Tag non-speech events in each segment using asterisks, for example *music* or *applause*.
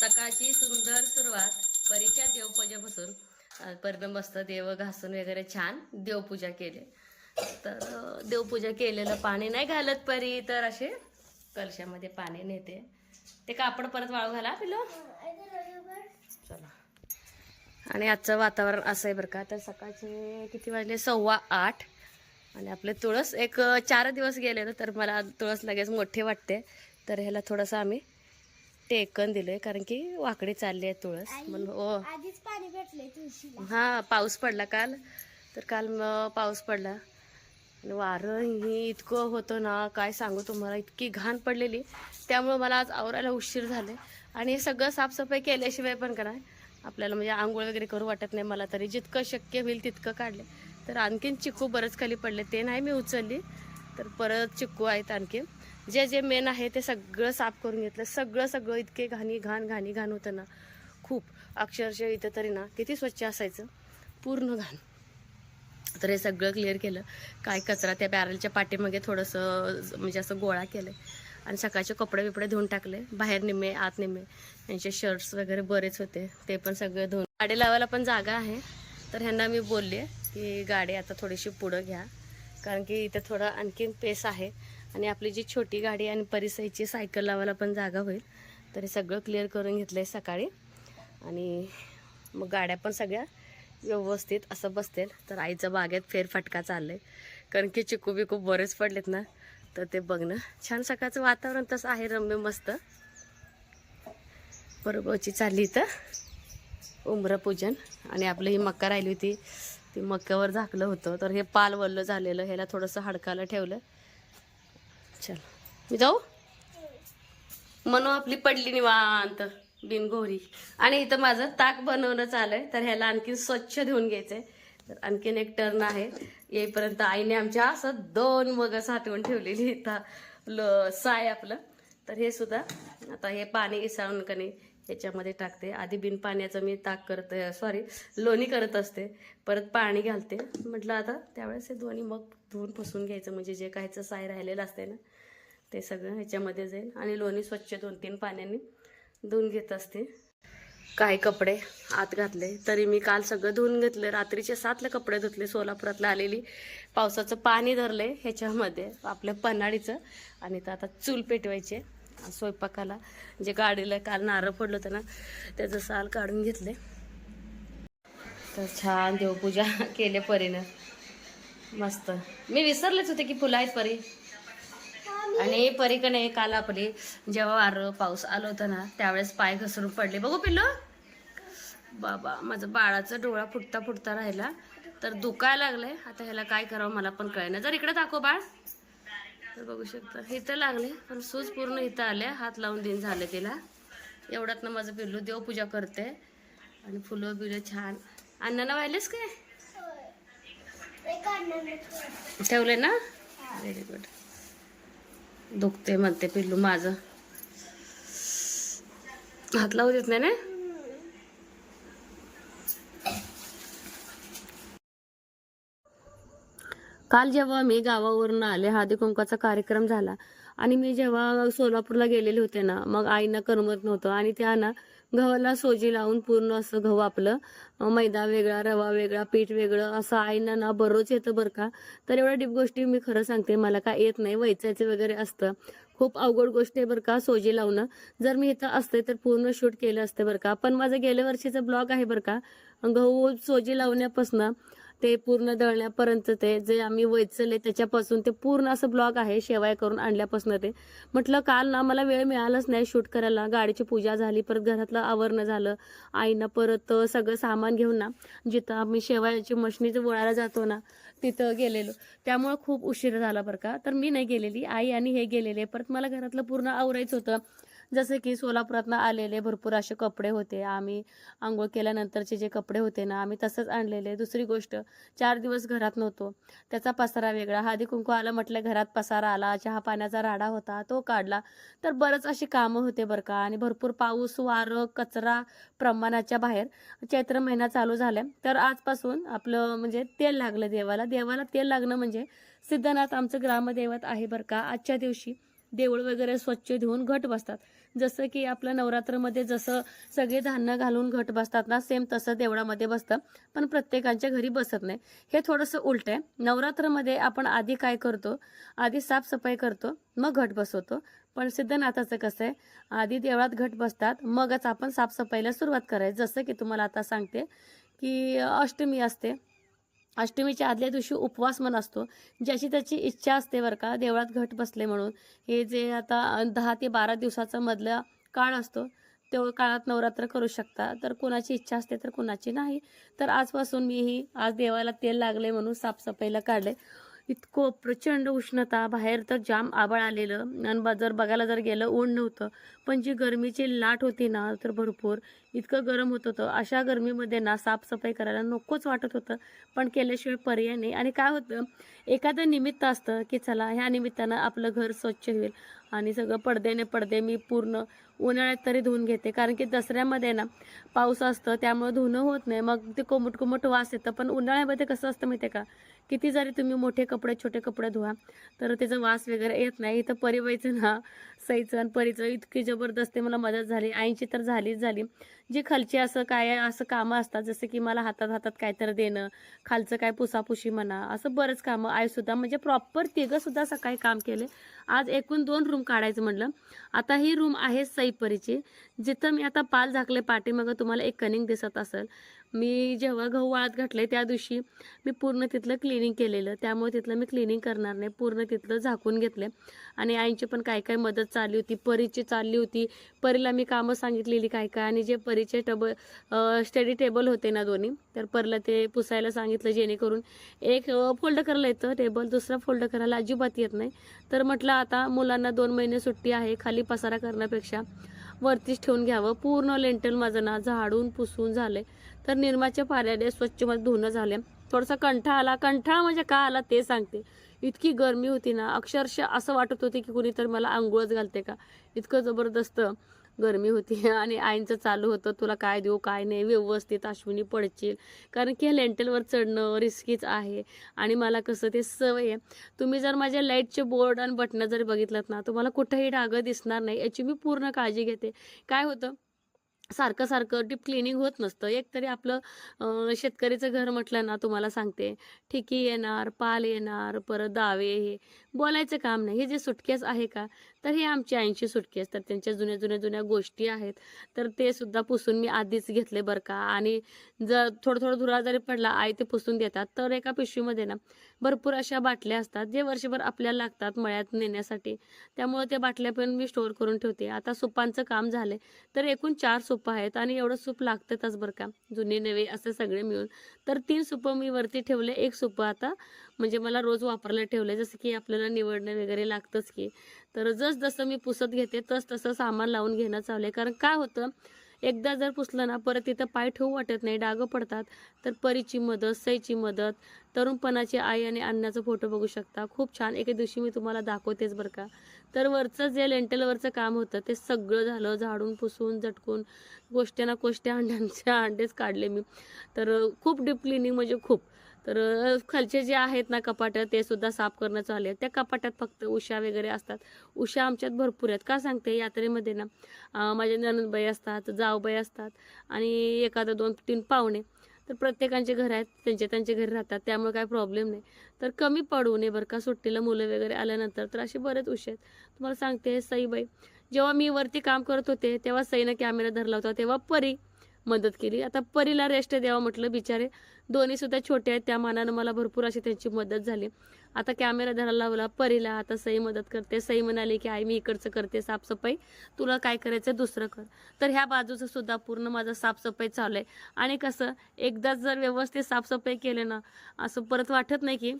सकाळची सुंदर सुरुवात परीच्या देवपूजेपासून परिणाम मस्त देव घासून वगैरे छान देवपूजा केली. तर देवपूजा केलेलं पाणी नाही घालत परी तर असे कलशामध्ये पाणी नेते. ते कापड परत वाळू घाला पिलो चला. आणि आजचं वातावरण असं आहे बरं का तर सकाळचे किती वाजले? सव्वा आठ. आणि आपले तुळस एक चार दिवस गेले ना तर मला तुळस लगेच मोठी वाटते. तर ह्याला थोडंसं आम्ही टेकन दिलंय कारण की वाकडी चालली आहे तुळस. म्हणून तुळशीला. हा पाऊस पडला काल. तर काल पाऊस पडला. वारं ही इतकं होतं ना काय सांगू तुम्हाला इतकी घाण पडलेली. त्यामुळं मला आज आवरायला उशीर झाले आणि हे सगळं साफसफाई केल्याशिवाय पण का नाही आपल्याला म्हणजे आंघोळ वगैरे करू वाटत नाही मला तरी. जितकं शक्य होईल तितकं काढले. तर आणखीन चिक्कू बरंच खाली पडले. ते नाही मी उचलली. तर परत चिक्कू आहेत आणखीन. जे जे मेन आहे ते सगळं साफ करून घेतलं. सगळं सगळं इतके घाणी घाण घाणी घाण होतं ना. खूप. अक्षरशः इथं तरी ना किती स्वच्छ असायचं. पूर्ण घाण. तर हे सगळं क्लिअर केलं. काय कचरा त्या बॅरलच्या पाठीमागे थोडंसं म्हणजे असं गोळा केलं आणि सकाळचे कपडे बिपडे धुवून टाकले. बाहेर निम्मे आत निम्मे. यांचे शर्ट्स वगैरे बरेच होते. ते पण सगळे धुवून. गाडी लावायला पण जागा आहे. तर ह्यांना मी बोलले की गाडी आता थोडीशी पुढं घ्या. कारण की इथं थोडं आणखीन पेस आहे. आणि आपली जी छोटी गाडी आणि परिसरची सायकल लावायला पण जागा होईल. तर हे सगळं क्लिअर करून घेतलं आहे सकाळी. आणि मग गाड्या पण सगळ्या व्यवस्थित असं बसतील. तर आईचं बागेत फेरफटका चाललंय. कारण की चिकू बिकू बरेच पडलेत ना. तर ते बघणं छान सकाळचं वातावरण तसं आहे. रम्य मस्त. परगोची चालली इथं. उमरं पूजन. आणि आपलं ही मक्का राहिली होती. ती मक्यावर झाकलं होतं. तर हे पाल वल्ल झालेलं. ह्याला थोडंसं हडकाला ठेवलं. चल. मी जाऊ? मनो आपली पडली निवांत. बिनगोरी. आणि इथं माझं ताक बनवणं चालू तर ह्याला आणखीन स्वच्छ धुवून घ्यायचंय. तर आणखीन एक टर्न आहे. येईपर्यंत आईने आमच्या असं दोन मग साठवून ठेवलेली इथं ल साय आपलं. तर हे सुद्धा आता हे पाणी इसळून कने याच्यामध्ये ह्याच्यामध्ये टाकते. आधी बिन पाण्याचं मी ताक करत सॉरी लोणी करत असते. परत पाणी घालते. म्हटलं आता त्यावेळेस हे दोन्ही मग धुवून पुसून घ्यायचं. म्हणजे जे काहीचं साय राहिलेलं असते ना ते सगळं ह्याच्यामध्ये जाईल. आणि लोणी स्वच्छ दोन तीन पाण्याने धुवून घेत असते. काही कपडे आत घातले? तरी मी काल सगळं धुवून घेतले. रात्रीचे सातला कपडे धुतले. सोलापुरातला आलेली पावसाचं पाणी धरले ह्याच्यामध्ये आपल्या पन्हाळीचं. आणि तर आता चूल पेटवायचे स्वयंपाकाला जे गाडीला काल नारळ पडलं होतं ना त्याचं साल काढून घेतले तर छान देवपूजा केले परीनं. मस्त. मी विसरलेच होते की फुलं आहेत परी. आणि परीकडे काल आपली जेव्हा वारं पाऊस आलं होतं ना त्यावेळेस पाय घसरून पडले. बघू पिल्लू. बाबा माझं बाळाचा डोळा फुटता फुटता राहिला. तर दुखायला लागलंय. आता ह्याला काय करावं मला पण कळेना. जर इकडे दाखव बाळ. तर बघू शकता. इथं लागले पण सूज पूर्ण इथं आले. हात लावून दिन झाले तिला. एवढ्यात ना माझं पिल्लू देवपूजा करते. आणि फुलं बिलं छान. अण्णांना वाहिलेस काय? ठेवले ना? व्हेरी गुड दुखते म्हणते पिल्लू माझं. हात लावू देत नाही ना? काल जेव्हा मी गावावरून आले हळदी कुंकाचा कार्यक्रम झाला आणि मी जेव्हा सोलापूरला गेलेले होते ना मग आईना करमत नव्हतं आणि त्या ना गव्हाला सोजी लावून पूर्ण असं गहू आपलं मैदा वेगळा रवा वेगळा पीठ वेगळं असं आईना ना बरोच येतं बरं का? तर एवढ्या डीप गोष्टी मी खरं सांगते मला काय येत नाही वैचायचं वगैरे असतं. खूप अवघड गोष्ट आहे बरं का सोजी लावणं. जर मी इथं असते तर पूर्ण शूट केलं असते बरं का. पण माझं गेल्या वर्षीचं ब्लॉग आहे बरं का गहू सोजी लावण्यापासून ते पूर्ण दळण्यापर्यंत ते जे आम्ही वैचले त्याच्यापासून ते पूर्ण असं ब्लॉग आहे शेवाय करून आणल्यापासून ते. म्हटलं काल ना मला वेळ मिळालाच नाही शूट करायला. गाडीची पूजा झाली परत घरातलं आवरणं झालं. आईनं परत सगळं सामान घेऊन ना जिथं आम्ही शेवायची मशनी वळायला जातो ना तिथं गेलेलो. त्यामुळं खूप उशीर झाला बरं का. तर मी नाही गेलेली. आई आणि हे गेलेले. परत मला घरातलं पूर्ण आवरायचं होतं. जसं की सोलापुरातनं आलेले भरपूर असे कपडे होते. आम्ही आंघोळ केल्यानंतरचे जे कपडे होते ना आम्ही तसंच आणलेले. दुसरी गोष्ट चार दिवस घरात नव्हतो. त्याचा पसारा वेगळा. हळदी कुंकू आलं म्हटलं घरात पसारा आला चहा पाण्याचा राडा होता तो काढला. तर बरंच अशी कामं होते बरं का. आणि भरपूर पाऊस वारं कचरा प्रमाणाच्या बाहेर चैत्र महिना चालू झालाय. तर आजपासून आपलं म्हणजे तेल लागलं देवाला. देवाला तेल लागणं म्हणजे सिद्धनाथ आमचं ग्रामदैवत आहे बरं का. आजच्या दिवशी देऊळ वगैरे स्वच्छ धुवून घट बसतात. जसं की आपलं नवरात्रमध्ये जसं सगळे धान्य घालून घट बसतात ना सेम तसं देवळामध्ये बसतं. पण प्रत्येकाच्या घरी बसत नाही. हे थोडंसं उलट आहे. नवरात्रमध्ये आपण आधी काय करतो? आधी साफसफाई करतो मग घट बसवतो. पण सिद्धनाथाचं कसं आहे? आधी देवळात घट बसतात मगच आपण साफसफाईला सुरुवात करायची. जसं की तुम्हाला आता सांगते की अष्टमी असते. अष्टमीच्या आदल्या दिवशी उपवास मन असतो ज्याची त्याची इच्छा असते बरं का देवळात घट बसले म्हणून. हे जे आता दहा ते बारा दिवसाचा मधला काळ असतो तेवढं काळात नवरात्र करू शकता. तर कुणाची इच्छा असते तर कुणाची नाही. तर आजपासून मीही आज देवाला तेल लागले म्हणून साफसफाईला काढले. इतकं प्रचंड उष्णता बाहेर तर जाम आबाळ आलेलं. आणि जर बघायला जर गेलं ऊन नव्हतं. पण जी गरमीची लाट होती ना तर भरपूर. इतकं गरम होत होतं. अशा गरमीमध्ये ना साफसफाई करायला नकोच वाटत होतं. पण केल्याशिवाय पर्याय नाही. आणि काय होतं एखादं निमित्त असतं की चला ह्या निमित्तानं आपलं घर स्वच्छ होईल. आणि सगळं पडद्याने पडदे मी पूर्ण उन्हाळ्यात तरी धुवून घेते. कारण की दसऱ्यामध्ये ना पाऊस असतं त्यामुळे धुणं होत नाही. मग ते कोमट कोमट वास येतं. पण उन्हाळ्यामध्ये कसं असतं माहिती आहे का? किती जरी तुम्ही मोठे कपडे छोटे कपडे धुवा तर त्याचा वास वगैरे येत नाही. इथं परिवायचं ना सईचं आणि परीचं इतकी जबरदस्त मला मदत झाली. आईची तर झालीच झाली. जी खालची असं काय असं कामं असतात जसं की मला हातात हातात काहीतरी देणं खालचं काय पुसापुशी म्हणा असं बरंच कामं. आईसुद्धा म्हणजे प्रॉपर तिघंसुद्धा सकाळी काम केले. आज एकूण दोन रूम काढायचं म्हटलं. आता ही रूम आहे सईपरीची जिथं मी आता पाल झाकले पाठीमागं तुम्हाला एक कनिंग दिसत असेल मी जेव्हा गहू वाळत घातले त्या दिवशी मी पूर्ण तिथलं क्लिनिंग केलेलं. त्यामुळे तिथलं मी क्लिनिंग करणार नाही. पूर्ण तिथलं झाकून घेतलं आणि आईची पण काय काय मदत चालली होती परीची चालली होती. परीला मी कामं सांगितलेली काय काय आणि जे परीचे टबल स्टडी टेबल होते ना दोन्ही तर परीला ते पुसायला सांगितलं जेणेकरून एक फोल्ड करायला येतं टेबल दुसरा फोल्ड करायला अजिबात येत नाही. तर म्हटलं आता मुलांना दोन महिने सुट्टी आहे खाली पसारा करण्यापेक्षा. वरतीच ठेवून घ्यावं. पूर्ण लेंटल माझं ना झाडून पुसून झालंय. तर निरमाच्या पाऱ्याने स्वच्छमध्ये धुणं झाले थोडासा कंठाळा आला. कंठाळा म्हणजे का आला ते सांगते. इतकी गरमी होती ना अक्षरशः असं वाटत होते की कुणीतरी मला आंघोळच घालते का? इतकं जबरदस्त. गरमी होती *laughs* आणि आईंचं चालू होतं तुला काय देऊ काय नाही व्यवस्थित अश्विनी पडशील. कारण की लेंटेलवर चढणं रिस्कीच आहे. आणि मला कसं ते सवय आहे. तुम्ही जर माझ्या लाईटचे बोर्ड आणि बटणं जर बघितलं ना तुम्हाला कुठंही डागं दिसणार नाही. याची मी पूर्ण काळजी घेते. काय होतं? सारखं सारखं डीप क्लिनिंग होत नसतं. एक तरी आपलं शेतकरीचं घर म्हटलं ना तुम्हाला सांगते. ठिकी येणार पाल येणार परत दावे हे. बोलायचं काम नाही. हे जे सुटकेस आहे का? तर हे आमची ऐंशी सुटकेस. तर त्यांच्या जुन्या जुन्या जुन्या गोष्टी आहेत. तर ते सुद्धा पुसून मी आधीच घेतले बरं का. आणि जर थोडं थोडं धुरा जरी पडला आई ते पुसून देतात. तर एका पिशवीमध्ये ना भरपूर अशा बाटल्या असतात जे वर्षभर आपल्याला लागतात मळ्यात नेण्यासाठी. त्यामुळे त्या बाटल्या पण मी स्टोअर करून ठेवते. आता सुपांचं काम झालंय. तर एकूण चार सुप आहेत आणि एवढं सूप लागतातच बरं का. जुने नवे असे सगळे मिळून. तर तीन सुपं मी वरती ठेवले. एक सुपं आता म्हणजे मला रोज वापरायला ठेवले जसं की आपल्याला निवडणं वगैरे लागतंच की. तर जस जसं मी पुसत घेते तस तसं सामान लावून घेणं चालू आहे. कारण काय होतं? एकदा जर पुसलं ना परत तिथं पाय ठेवू वाटत नाही डागं पडतात. तर परीची मदत सईची मदत तरुणपणाची आई आणि अन्नाचा फोटो बघू शकता. खूप छान. एके दिवशी मी तुम्हाला दाखवतेच बरं का. तर वरचं जे लेंटेलवरचं काम होतं ते सगळं झालं. झाडून पुसून झटकून गोष्ट्या ना कोष्ट्या अंड्यांच्या अंडेच काढले मी. तर खूप डीप क्लिनिंग म्हणजे खूप. तर खालचे जे आहेत ना कपाटं ते सुद्धा साफ करणं चालू आहे त्या कपाटात फक्त उषा वगैरे असतात. उषा आमच्यात भरपूर आहेत. का सांगते? यात्रेमध्ये ना माझे ननंदबाई असतात जावबाई असतात आणि एखादं दोन तीन पाहुणे. तर प्रत्येकांचे घर आहेत. त्यांचे त्यांचे घरी राहतात. त्यामुळे काय प्रॉब्लेम नाही. तर कमी पडू नये बरं का. सुट्टीला मुलं वगैरे आल्यानंतर तर असे बरेच उशे आहेत. तुम्हाला सांगते सईबाई. जेव्हा मी वरती काम करत होते तेव्हा सईनं कॅमेरा धरला होता. तेव्हा परी मदत केली. आता परीला रेस्ट द्यावा म्हटलं बिचारे. दोन्हीसुद्धा छोटे आहेत त्या मानानं मला भरपूर अशी त्यांची मदत झाली. आता कॅमेरा धरायला लावला परीला आता सई मदत करते. सई म्हणाली की आई मी इकडचं करते साफसफाई. तुला काय करायचं दुसरं कर. तर ह्या बाजूचं सुद्धा पूर्ण माझं साफसफाई चालू आहे. आणि कसं एकदाच जर व्यवस्थित साफसफाई केले ना असं परत वाटत नाही की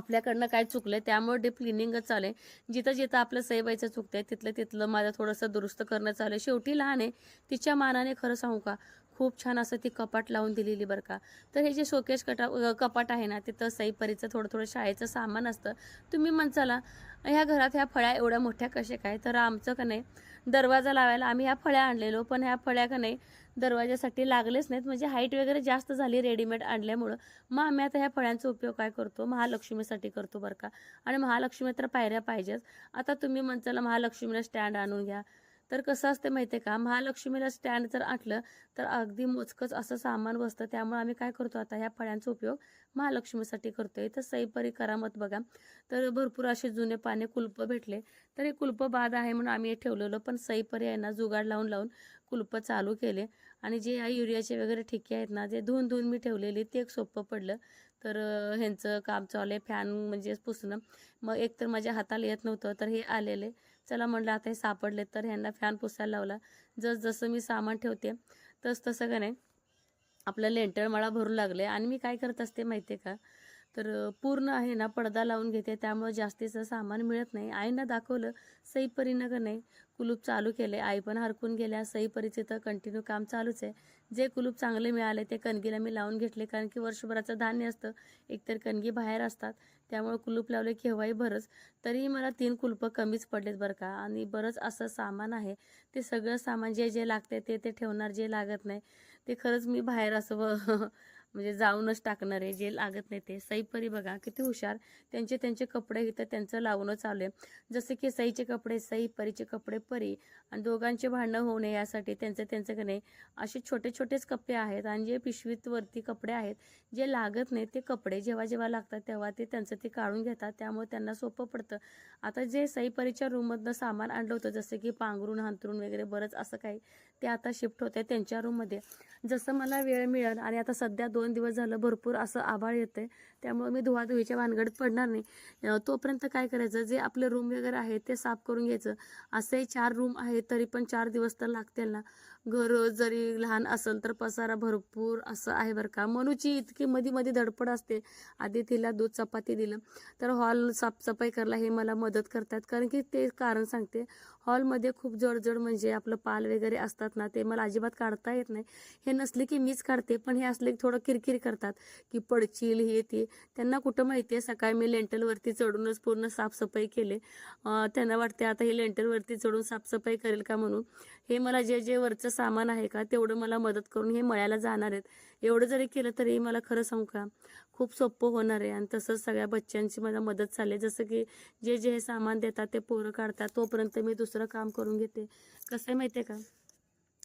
आपल्याकडनं काय चुकलं आहे त्यामुळे डीप क्लिनिंगच चालू आहे जिथं जिथं आपलं सईबाईचं आहे तिथलं तिथलं माझं थोडंसं दुरुस्त करणं चालू आहे शेवटी लहान आहे तिच्या मानाने खरं सांगू का? खूप छान असं ती कपाट लावून दिलेली बरं का. तर हे जे शोकेश कटा कपाट आहे ना तिथं सईपरीचं थोडं थोडं शाळेचं सामान असतं. तुम्ही म्हणसाला ह्या घरात ह्या फळ्या एवढ्या मोठ्या कशा काय? तर आमचं का नाही दरवाजा लावायला आम्ही ह्या फळ्या आणलेलो पण ह्या फळ्या का नाही दरवाजासाठी लागलेच नाहीत. म्हणजे हाईट वगैरे जास्त झाली रेडीमेड आणल्यामुळं. मग आम्ही आता ह्या फळ्यांचा उपयोग काय करतो? महालक्ष्मीसाठी करतो बरं का. आणि महालक्ष्मी तर पायऱ्या पाहिजेच. आता तुम्ही म्हणताला महालक्ष्मीला स्टँड आणून घ्या. तर कसं असतं माहिती आहे का? महालक्ष्मीला स्टँड जर आटलं तर अगदी मोजकंच असं सामान बसतं. त्यामुळे आम्ही काय करतो आता ह्या फळ्यांचा उपयोग महालक्ष्मीसाठी करतोय. तर सईपरी करामत बघा. तर भरपूर असे जुने पाने कुलपं भेटले. तर हे कुलपं बाद आहे म्हणून आम्ही हे ठेवलेलं पण सईपरी आहे ना जुगाड लावून लावून कुलपं चालू केले. आणि जे या युरियाचे वगैरे ठिके आहेत ना जे धुवून धुवून मी ठेवलेली ते एक सोपं पडलं. तर ह्यांचं काम चालू आहे. फॅन म्हणजे पुसणं. मग एक तर माझ्या हाताला येत नव्हतं तर हे आलेले. चला म्हणलं आता हे सापडले तर ह्यांना फॅन पुसायला लावला. जस जसं मी सामान ठेवते तस तसं का नाही आपलं लेंटर मळा भरू लागले. आणि मी काय करत असते माहिती आहे का? तर पूर्ण आहे ना पडदा लावून घेते. त्यामुळे जास्तीचं सामान मिळत नाही. आईनं दाखवलं सईपरीनं का नाही कुलूप चालू केले आई पण हरकून गेल्या. सईपरीचे तर कंटिन्यू काम चालूच आहे. जे कुलूप चांगले मिळाले ते कणगीला मी लावून घेतले कारण की वर्षभराचं धान्य असतं. एकतर कणगी बाहेर असतात त्यामुळे कुलूप लावले केव्हाही बरंच. तरीही मला तीन कुलपं कमीच पडलेत बरं का. आणि बरंच असं सामान आहे ते सगळं सामान जे जे लागते ते ते ठेवणार जे लागत नाही ते खरंच मी बाहेर असं *laughs* म्हणजे जाऊनच टाकणार आहे जे लागत नाही ते. सईपरी बघा किती हुशार. त्यांचे त्यांचे कपडे इथं त्यांचं लावणं चालू आहे. की सईचे कपडे सई परीचे कपडे परी. आणि दोघांचे भांडणं होऊ नये यासाठी त्यांचं त्यांचं का नाही असे छोटे छोटेच कप्पे आहेत. आणि जे पिशवीत वरती कपडे आहेत जे लागत नाही ते कपडे जेव्हा जेव्हा लागतात तेव्हा ते त्यांचं ते काढून घेतात. त्यामुळे त्यांना सोपं पडतं. आता जे सईपरीच्या रूममधनं सामान आणलं होतं जसं की पांघरून हांतरून वगैरे बरंच असं काही ते आता शिफ्ट होत त्यांच्या रूममध्ये. जसं मला वेळ मिळेल आणि आता सध्या दोन दोन दिवस झालं भरपूर असं आभाळ आहे त्यामुळे मी धुवाधुवीच्या भानगडीत पडणार नाही. तोपर्यंत काय करायचं? जे आपले रूम वगैरे आहे ते साफ करून घ्यायचं. असे चार रूम आहेत तरी पण चार दिवस तर लागतील ना. घर जरी लहान असेल तर पसारा भरपूर असं आहे बरं का. मनूची इतकी मधी मधी धडपड असते. आधी तिला दूध चपाती दिलं. तर हॉल साफसफाई करायला हे मला मदत करतात. कारण की ते कारण सांगते हॉलमध्ये खूप जडजड म्हणजे आपलं पाल वगैरे असतात ना ते मला अजिबात काढता येत नाही. हे नसले की मीच काढते पण हे असले की थोडं किरकिर करतात की पडचील हे ते. त्यांना कुठं माहिती आहे? सकाळी मी लेंटलवरती चढूनच पूर्ण साफसफाई केले. त्यांना वाटते आता हे लेंटलवरती चढून साफसफाई करेल का म्हणून. हे मला जे जे वरचं सामान आहे का तेवढं मला मदत करून हे मळ्याला जाणार आहेत. एवढं जरी केलं तरी मला खरं सांगू का खूप सोपं होणार आहे. आणि तसंच सगळ्या बच्चांची मला मदत चालली जसं की जे जे हे सामान देतात ते पोरं काढतात तोपर्यंत मी दुसरं काम करून घेते. कसं आहे माहिती आहे का?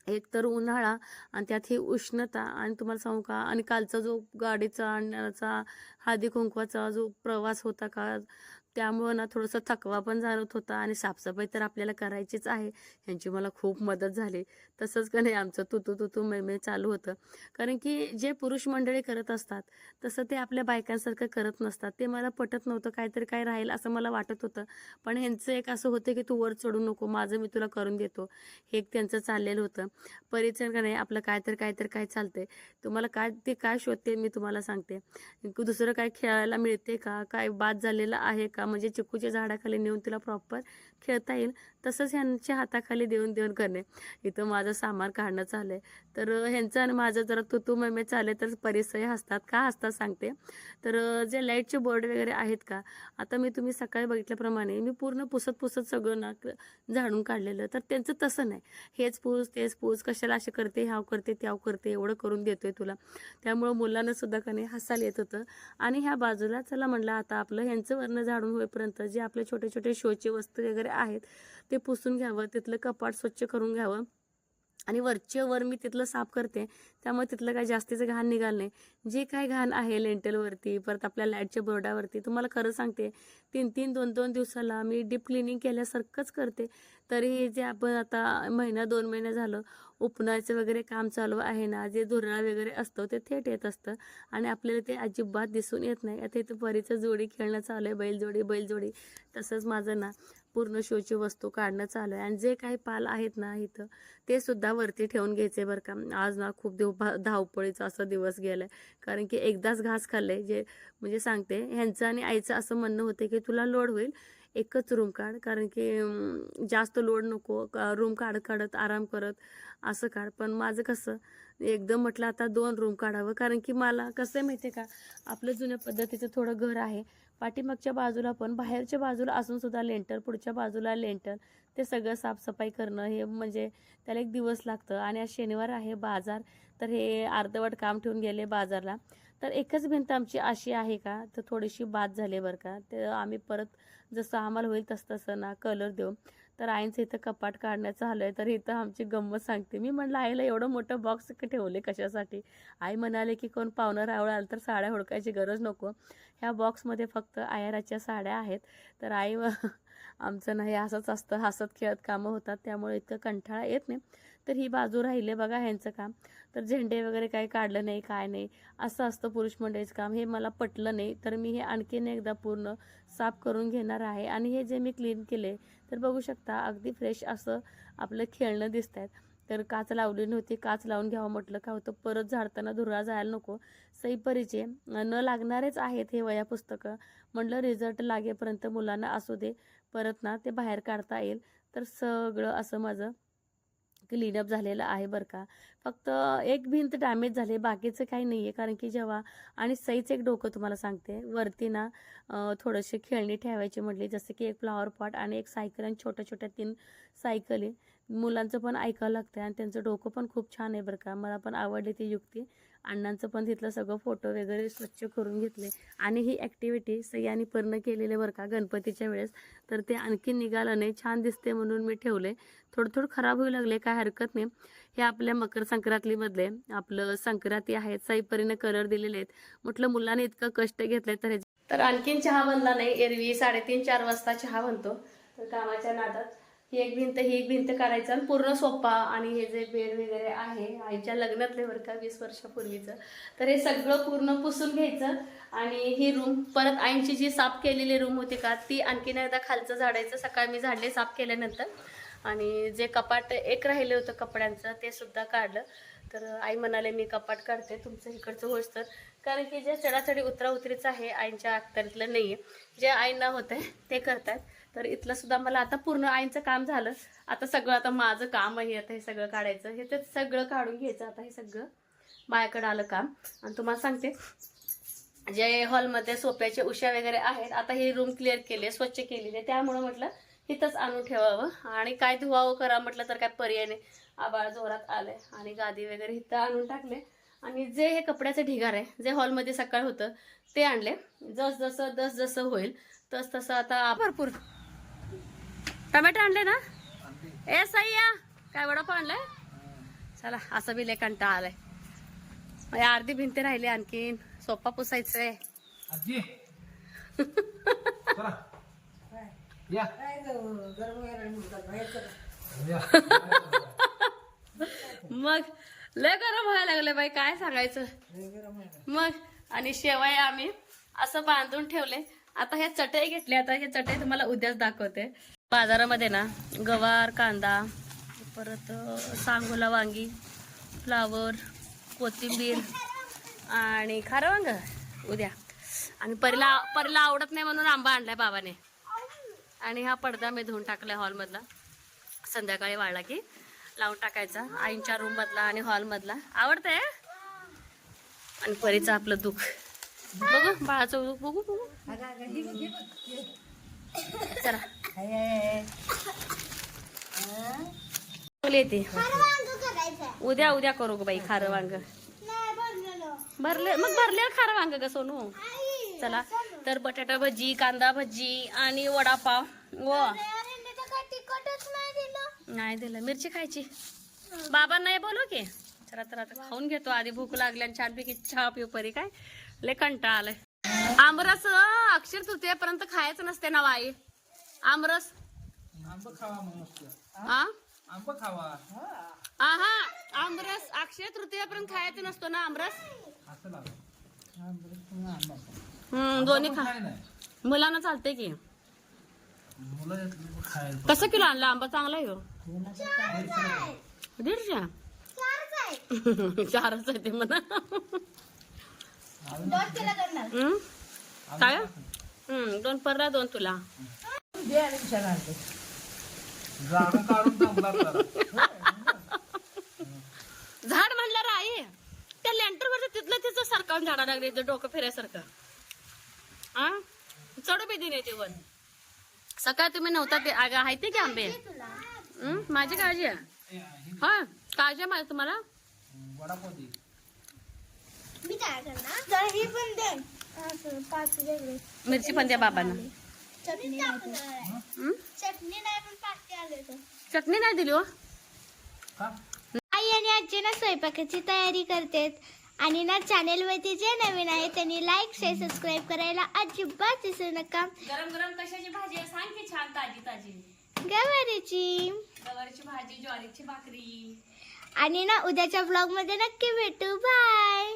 एक तर उन्हाळा आणि त्यात ही उष्णता आणि तुम्हाला सांगू का? आणि कालचा जो गाडीचा आणण्याचा हळदी कुंकवाचा जो प्रवास होता का त्यामुळं ना थोडंसं थकवा पण जाणवत होता आणि साफसफाई तर आपल्याला करायचीच आहे. ह्यांची मला खूप मदत झाली. तसंच का नाही आमचं तुतू तुतू मैमे चालू होतं. कारण की जे पुरुष मंडळी करत असतात तसं ते आपल्या बायकांसारखं करत नसतात. ते मला पटत नव्हतं काहीतरी काय राहील असं मला वाटत होतं. पण ह्यांचं एक असं होतं की तू वर चढू नको माझं मी तुला करून देतो. हे एक त्यांचं चाललेलं होतं. परिचय का नाही आपलं काय तर काय तर काय चालतंय. तुम्हाला काय ते काय शोधते मी तुम्हाला सांगते. दुसरं काय खेळायला मिळते का? काय बाद झालेलं आहे का? म्हणजे चिकूच्या झाडाखाली नेऊन तिला प्रॉपर खेळता येईल. तसंच ह्यांच्या हाताखाली देऊन देऊन करणे. इथं माझं सामान काढणं चाललंय. तर ह्यांचं आणि माझं जरा तू तू मैमे चालले तर परिसय हसतात. का हसतात सांगते. तर जे लाईटचे बोर्ड वगैरे आहेत का? आता मी तुम्ही सकाळी बघितल्याप्रमाणे मी पूर्ण पुसत पुसत सगळं ना झाडून काढलेलं. तर त्यांचं तसं नाही. हेच पूस तेच पूस कशाला असे करते ह्याव करते त्याव करते एवढं करून देतोय तुला. त्यामुळं मुलांना सुद्धा कने हसायला येत होतं. आणि ह्या बाजूला चला म्हणलं आता आपलं ह्यांचं वर्ण झाडून होईपर्यंत जे आपले छोटे छोटे शोचे वस्तू वगैरे आहेत ते पुसून घ्यावं तिथलं कपाट स्वच्छ करून घ्यावं. आणि वरचे वर मी तिथलं साफ करते त्यामुळे तिथलं काय जास्तीचं घाण निघालं नाही. जे काय घाण आहे लेंटलवरती परत आपल्या लाईटच्या बोर्डावरती तुम्हाला खरं सांगते तीन तीन दोन दोन दिवसाला मी डीप क्लिनिंग केल्यासारखंच करते. तरी जे आपण आता महिना दोन महिने झालं उपनाचं वगैरे काम चालू आहे ना जे धुरळा वगैरे असतं ते थेट येत असतं. आणि आपल्याला ते अजिबात दिसून येत नाही. आता इथं परीचं जोडी खेळणं चालू आहे बैलजोडी बैलजोडी तसंच माझं ना. पूर्ण शोची वस्तू काढणं चालू आहे. आणि जे काही पाल आहेत ना इथं ते सुद्धा वरती ठेवून घ्यायचे बरं का. आज ना खूप दिव भा- धावपळीचा असा दिवस गेलाय. कारण की एकदाच घास खाल्ले जे म्हणजे सांगते ह्यांचं आणि आईचं असं म्हणणं होतं की तुला लोड होईल एकच रूम काढ. कारण की जास्त लोड नको रूम काढत काढत आराम करत असं काढ. पण माझं कसं एकदम म्हटलं आता दोन रूम काढावं. कारण की मला कसं आहे माहिती आहे का आपलं जुन्या पद्धतीचं थोडं घर आहे. पाठीमागच्या बाजूला पण बाहेरच्या बाजूला असून सुद्धा लेंटर पुढच्या बाजूला लेंटर ते सगळं साफसफाई करणं हे म्हणजे त्याला एक दिवस लागतं. आणि आज शनिवार आहे बाजार तर हे अर्धवट काम ठेवून गेले बाजारला. तर एकच भिंत आमची अशी आहे का तर थोडीशी बाद झाली बरं का. तर आम्ही परत जसं आम्हाला होईल तसं तसं ना कलर देऊ. तर आईंचं इथं कपाट काढण्याचं आलं आहे तर इथं आमची गंमत सांगते. मी म्हणलं आईला एवढं मोठं बॉक्स ठेवले कशासाठी? आई म्हणाले की कोण पाहुणं रावळ आलं तर साड्या हुडकायची गरज नको. ह्या बॉक्समध्ये फक्त आयाराच्या साड्या आहेत. तर आई आमचं नाही असंच असतं. हसत खेळत कामं होतात त्यामुळे इतकं कंटाळा येत नाही. तर ही बाजू राहिले बघा ह्यांचं काम. तर झेंडे वगैरे काही काढलं नाही काय नाही. असं असतं पुरुष मंडळीचं काम. हे मला पटलं नाही तर मी हे आणखीन एकदा पूर्ण साफ करून घेणार आहे. आणि हे जे मी क्लीन केले तर बघू शकता अगदी फ्रेश असं आपलं खेळणं दिसत आहेत तर काच लावली नव्हती काच लावून घ्यावं म्हटलं का होतं. परत झाडताना धुरा जायला नको. सईपरीचे न लागणारेच आहेत हे वया पुस्तकं. म्हटलं रिझल्ट लागेपर्यंत मुलांना असू दे. परत ना ते बाहेर काढता येईल. तर सगळं असं माझं क्लीनअप झालेलं आहे बरं का. फक्त एक भिंत डॅमेज झाली बाकीचं काही नाही आहे कारण की जेव्हा आणि सईच एक डोकं तुम्हाला सांगते. वरती ना थोडंशी थोडेसे खेळणी ठेवायची म्हटली. जसं की एक फ्लॉवर पॉट आणि एक सायकल आणि छोट्या छोट्या तीन सायकली मुलांचं पण ऐकावं लागतं आणि त्यांचं डोकं पण खूप छान आहे बरं का. मला पण आवडली ती युक्ती. अण्णांचं पण तिथलं सगळं फोटो वगैरे स्वच्छ करून घेतले. आणि ही ॲक्टिव्हिटी सह्यानी पूर्ण केलेले बरं का गणपतीच्या वेळेस. तर ते आणखी निघालं नाही. छान दिसते म्हणून मी ठेवले. थोडं थोडं खराब होऊ लागले काय हरकत नाही. हे आपल्या मकर संक्रांतीमधले आपलं संक्रांती आहेत साईपरीने कलर दिलेले आहेत. म्हटलं मुलांनी इतकं कष्ट घेतले तर. तर आणखीन चहा बनला नाही. एरवी साडेतीन चार वाजता चहा बनतो. तर कामाच्या नादात. ही एक भिंत ही एक भिंत काढायचं आणि पूर्ण सोपा आणि हे जे बेड वगैरे आहे आईच्या लग्नातले बरं का वीस वर्षापूर्वीचं. तर हे सगळं पूर्ण पुसून घ्यायचं आणि ही रूम परत आईंची जी साफ केलेली रूम होती का ती आणखीन एकदा खालचं झाडायचं. सकाळी मी झाडले साफ केल्यानंतर आणि जे कपाट एक राहिलं होतं कपड्यांचं ते सुद्धा काढलं. तर आई म्हणाले मी कपाट काढते तुमचं इकडचं होईस तर. कारण की जे चढाचढी उतरा उतरीचं आहे आईंच्या अखत्यारीतलं नाही आहे जे आईंना होतं ते करतात. तर इथलं सुद्धा मला आता पूर्ण आईंचं काम झालं. आता सगळं आता माझं काम आहे आता हे सगळं काढायचं. हे ते सगळं काढून घ्यायचं आता हे सगळं. माझ्याकडं आलं काम. आणि तुम्हाला सांगते जे हॉलमध्ये सोप्याचे उशा वगैरे आहेत आता ही रूम क्लिअर केली स्वच्छ केलेली. आहे त्यामुळं म्हटलं इथंच आणून ठेवावं. आणि काय धुवावं करा म्हटलं तर काय पर्याय नाही. आबाळ जोरात आलंय. आणि गादी वगैरे हिथं आणून टाकले. आणि जे हे कपड्याचे ढिगार आहे जे हॉलमध्ये सकाळ होतं ते आणले. जसजसं जस जसं होईल. तस तसं आता भरपूर. टमॅटो आणले ना? ए साई या काय वडापाव आणलाय? चला असं बी कंटाळा आलाय. अर्धी भिंती राहिली आणखीन. सोपा पुसायचंय. मग लय गरम व्हायला लागले बाई काय सांगायचं? मग आणि शेवाय आम्ही असं बांधून ठेवले. आता ह्या चटई घेतल्या आता हे चटई तुम्हाला उद्याच दाखवते. बाजारामध्ये ना गवार कांदा परत सांगोला वांगी फ्लावर कोथिंबीर आणि खारं वांग उद्या. आणि परीला परीला आवडत नाही म्हणून आंबा आणलाय बाबाने. आणि हा पडदा मी धुवून टाकलाय हॉलमधला. संध्याकाळी वाळला की लावून टाकायचा आईंच्या रूममधला आणि हॉलमधला. आवडतंय? आणि परीचं आपलं दुःख. बघू बाळाचं दुःख बघू बघू. चला. येते. उद्या उद्या करू ग बाई खारं वांग. भरले मग भरले खारं वांग ग सोनू. चला तर बटाटा भजी कांदा भजी आणि वडापाव. व. नाही दिलं. मिरची खायची. बाबा नाही बोलू की. चला तर आता खाऊन घेतो. आधी भूक लागली आणि छानपैकी चहा पिऊ परी काय. लय कंटाळा आलाय. आमरस अक्षर तृतीयपर्यंत खायचं नसते ना आई आमरस. आंब खावा आंब खावा. आहा आमरस अक्षय तृतीयपर्यंत खायचं नसतो ना आमरस? हम्म दोन्ही खा. मुलांना चालते की. कसं किलो आणला? आंबा चांगला आहे हो. दीडशे? चारच आहे. *laughs* चारच आहे ते म्हणा. हम्म? काय? हम्म दोन परला दोन तुला. काढून. झाड म्हणलं आई. त्या लँटर वरचं तिथलं तिथं सरकावून झाडा लागले इथं डोकं फिरायसारखं हा चढू बी दिले ते सकाळ तुम्ही नव्हता ते अगं आहे ते की आंबे? हं? माझी काळजी आहे. हे काळजी आहे माझी तुम्हाला? वडापाव दे. मी काय करणार? ही पण दे. असं पाच वेगळे. मिरची पण द्या बाबांना. चटणी नाही हं? चटणी नाही पण पाठी आले तर. चटणी नाही दिली हो. आई आणि आजी ना स्वयंपाकाची तयारी करतेत. आणि ना चॅनेल वरती जे नवीन आहे त्यांनी लाईक शेअर सबस्क्राईब करायला अजिबात विसरू नका. गरम गरम कशाची भाजी आहे? सांग की छान ताजी ताजी. गवारीची. गवारीची भाजी ज्वारीची भाकरी. आणि ना उद्याच्या ब्लॉगमध्ये नक्की भेटू. बाय